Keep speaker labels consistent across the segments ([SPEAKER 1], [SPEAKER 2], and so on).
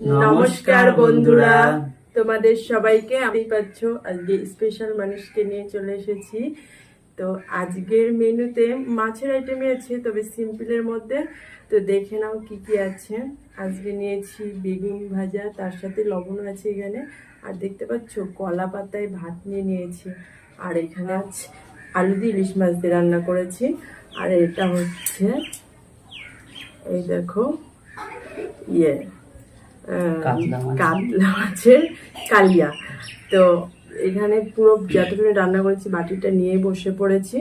[SPEAKER 1] নমস্কার বন্ধুরা। তোমাদের সবাইকে আমি পাচ্ছ আজকে স্পেশাল মানুষকে নিয়ে চলে এসেছি। তো আজকের মেনুতে মাছের আইটেমই আছে তবে সিম্পলের মধ্যে। তো দেখে নাও কি কি আছে। আজকে নিয়েছি বেগুন ভাজা তার সাথে লবণ আছে এখানে। আর দেখতে পাচ্ছ কলা পাতায় ভাত নিয়ে নিয়েছি। আর এখানে আছে আলু দিয়ে ইলিশ মাছ দিয়ে রান্না করেছি। আর এটা হচ্ছে এই দেখো ইয়ে।
[SPEAKER 2] কাতলা
[SPEAKER 1] মাছের কালিয়া। তো এখানে পুরো যতটুকু রান্না করেছি বাটিটা নিয়ে বসে পড়েছি।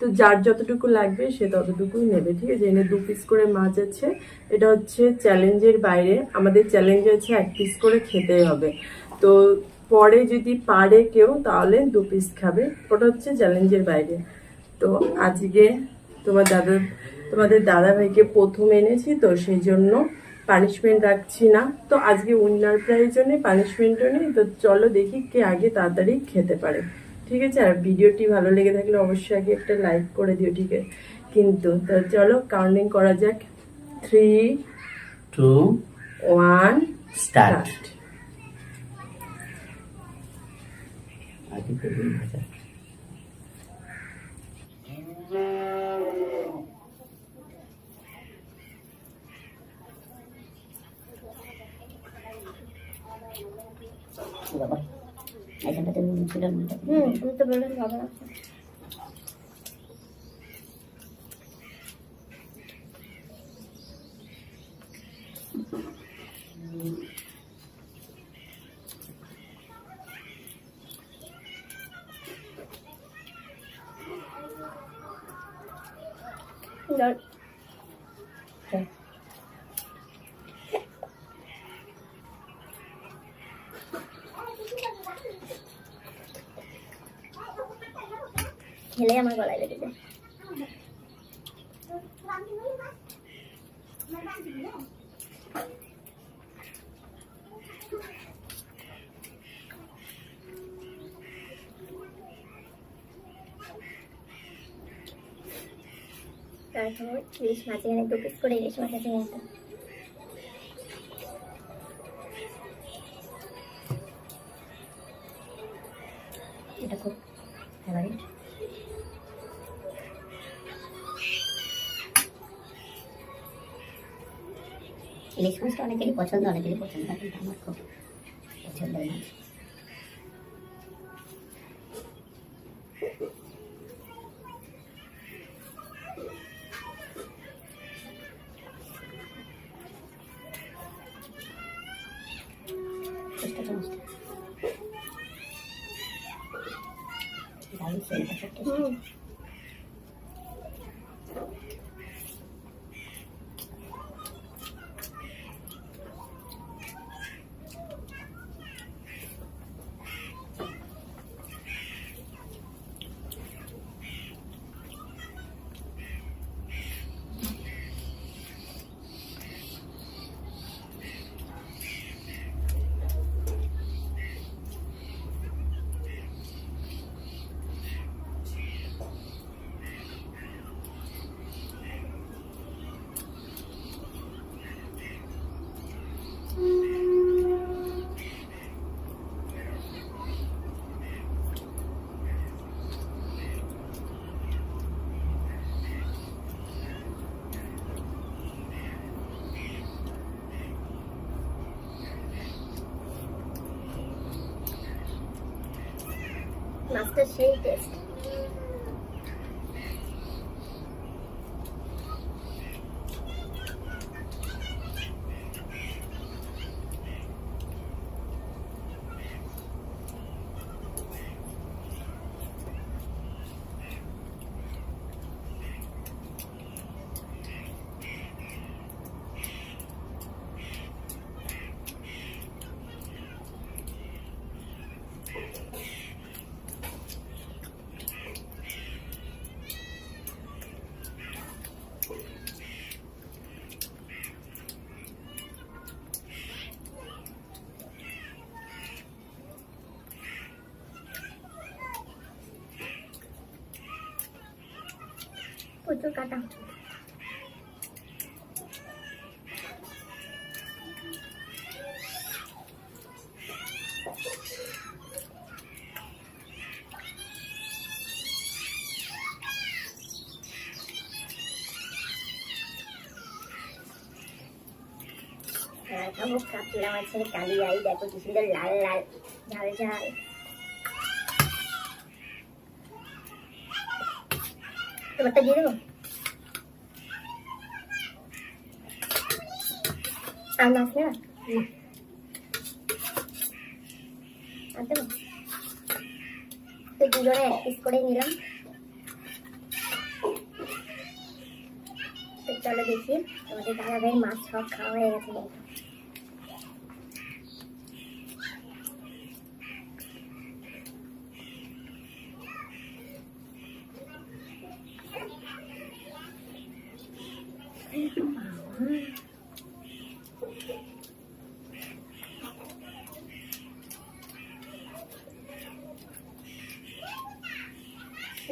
[SPEAKER 1] তো যার যতটুকু লাগবে সে ততটুকুই নেবে ঠিক আছে? এনে দু পিস করে মাছ আছে। এটা হচ্ছে চ্যালেঞ্জের বাইরে। আমাদের চ্যালেঞ্জ আছে এক পিস করে খেতেই হবে। তো পরে যদি পারে কেউ তাহলে দু পিস খাবে। ওটা হচ্ছে চ্যালেঞ্জের বাইরে। তো আজকে তোমার দাদা তোমাদের দাদা ভাইকে প্রথম এনেছি তো সেই জন্য পানিশমেন্ট রাখছি না। তো আজকে উইনার প্রাইজনে পানিশমেন্টও নেই। তো চলো দেখি কে আগে তাড়াতাড়ি খেতে পারে। ঠিক আছে? আর ভিডিওটি ভালো লেগে থাকলে অবশ্যই আগে একটা লাইক করে দিও ঠিক আছে? কিন্তু তো চলো কাউন্টিং করা যাক। Three
[SPEAKER 2] two
[SPEAKER 1] one
[SPEAKER 2] start
[SPEAKER 1] start
[SPEAKER 2] আগে বেগুন ভাজা
[SPEAKER 3] বাবা এখানটাতে নুন ছিল নুনটা
[SPEAKER 4] হুম তুমি তো বললেন বাবা দাঁড়। খেলে আমার গলায় লেগে যায়। তারপর ইলিশ মাছ এখানে দু করে ইলিশ মাছ আছে এটা খুব ফেভারিট
[SPEAKER 3] ইলিশ মাছটা অনেকেরই পছন্দ অনেকেরই পছন্দ কিন্তু আমার খুব পছন্দের মাছ। চেষ্টা চামচটা
[SPEAKER 4] the shade. প্রচুর কাটা কাতলা মাছের কালিয়াই দেখো কি সুন্দর লাল লাল ঝাল ঝাল তোমারটা দিয়ে দেবো আর মাছ নেওয়া আর দেবো তো দুজনে এক পিস করে নিলাম চলো দেখি আমাদের দাদা ভাইয়ের মাছ সব খাওয়া হয়ে গেছে কিন্তু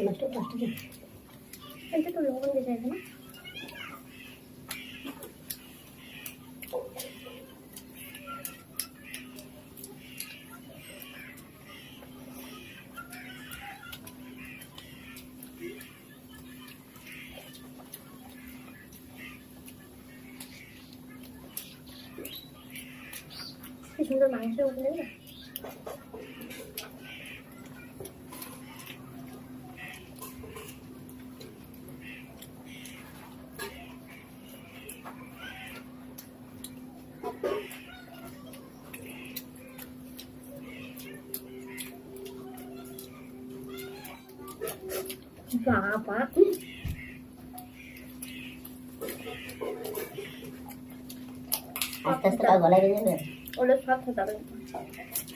[SPEAKER 3] মাছটা লাস্টে দিন
[SPEAKER 4] এটা তো লবণ দিতে হবে না কি সুন্দর মাংস উঠলে না বাবা
[SPEAKER 3] আস্তে আস্তে কাল গলায় বেরিয়ে যাবে।
[SPEAKER 4] ওগুলো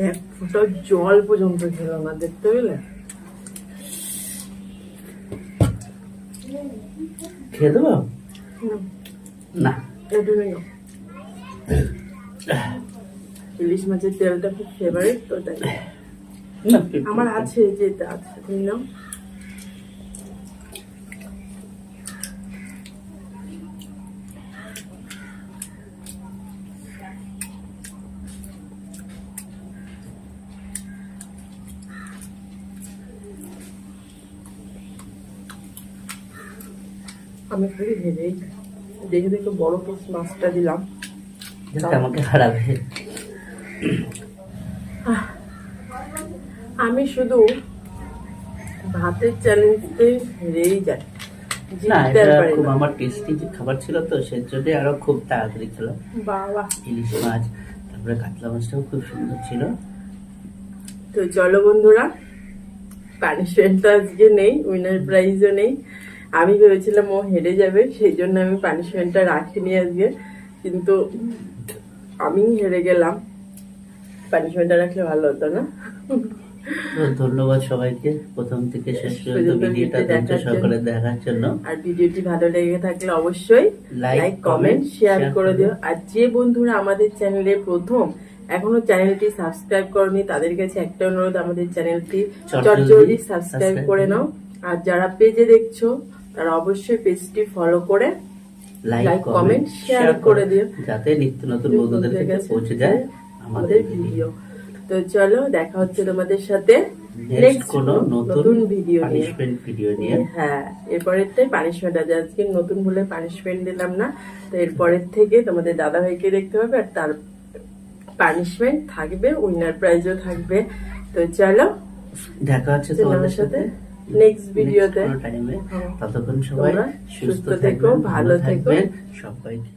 [SPEAKER 1] এক ফোঁটা জল পর্যন্ত ছিল না দেখতে পেলে?
[SPEAKER 2] খেয়ে দেবো? না।
[SPEAKER 1] ইলিশ মাছের তেলটা খুব ফেভারিট তো তাই
[SPEAKER 2] না
[SPEAKER 1] আমার আছে যেটা আছে তুমি নাও আমি খালি ভেবেই যাই। দেখে দেখে বড় পিস মাছটা দিলাম
[SPEAKER 2] আমাকে হারাবে।
[SPEAKER 1] আমি শুধু ভাতের চ্যালেঞ্জতে হেরেই যাই।
[SPEAKER 2] না এটা খুব আমার টেস্টি খাবার ছিল তো সেই জন্য আরও খুব তাড়াতাড়ি
[SPEAKER 1] বাবা।
[SPEAKER 2] ইলিশ মাছ তারপরে কাতলা মাছটাও খুব সুন্দর ছিল।
[SPEAKER 1] তো চলো বন্ধুরা পানিশমেন্ট তো আজকে নেই উইনার প্রাইজও নেই। আমি ভেবেছিলাম ও হেরে যাবে সেই জন্য আমি পানিশমেন্টটা রাখিনি আজকে। কিন্তু আমি হেরে গেলাম। পানিশমেন্টটা রাখলে ভালো হতো না।
[SPEAKER 2] ধন্যবাদ সবাইকে। প্রথম থেকে শেষ পর্যন্ত ভিডিওটা ধৈর্য
[SPEAKER 1] দেখার
[SPEAKER 2] জন্য।
[SPEAKER 1] আর ভিডিওটি ভালো লেগে থাকলে অবশ্যই লাইক কমেন্ট শেয়ার করে দিও। আর যে বন্ধুরা আমাদের চ্যানেলে প্রথম এখনও চ্যানেলটি সাবস্ক্রাইব করনি তাদের কাছে একটা অনুরোধ আমাদের চ্যানেলটি
[SPEAKER 2] চটজলদি
[SPEAKER 1] সাবস্ক্রাইব করে
[SPEAKER 2] করে।
[SPEAKER 1] নাও। আর যারা পেজে দেখছ তারা অবশ্যই পেজটি ফলো করে
[SPEAKER 2] লাইক কমেন্ট শেয়ার
[SPEAKER 1] করে দিও।
[SPEAKER 2] যাতে নিত্য নতুন বন্ধুদের কাছে পৌঁছে যায় আমাদের ভিডিও
[SPEAKER 1] তো চলো দেখা হচ্ছে তোমাদের সাথে
[SPEAKER 2] নেক্সট কোনো নতুন
[SPEAKER 1] ভিডিও
[SPEAKER 2] পানিশমেন্ট ভিডিও নিয়ে।
[SPEAKER 1] হ্যাঁ এরপরেরটাই পানিশমেন্ট আছে। আজকে নতুন বলে পানিশমেন্ট দিলাম না। তো এরপরের থেকে তোমাদের দাদা ভাইকে দেখতে হবে আর তার পানিশমেন্ট থাকবে উইনার প্রাইজও থাকবে। তো চলো
[SPEAKER 2] দেখা হচ্ছে
[SPEAKER 1] তোমাদের সাথে। নেক্সট ভিডিওতে
[SPEAKER 2] টাইমে
[SPEAKER 1] হ্যাঁ।
[SPEAKER 2] ততক্ষণ সবাই সুস্থ
[SPEAKER 1] থেকো, ভালো
[SPEAKER 2] ভালো
[SPEAKER 1] থেকো।
[SPEAKER 2] থাকবেন সবাইকে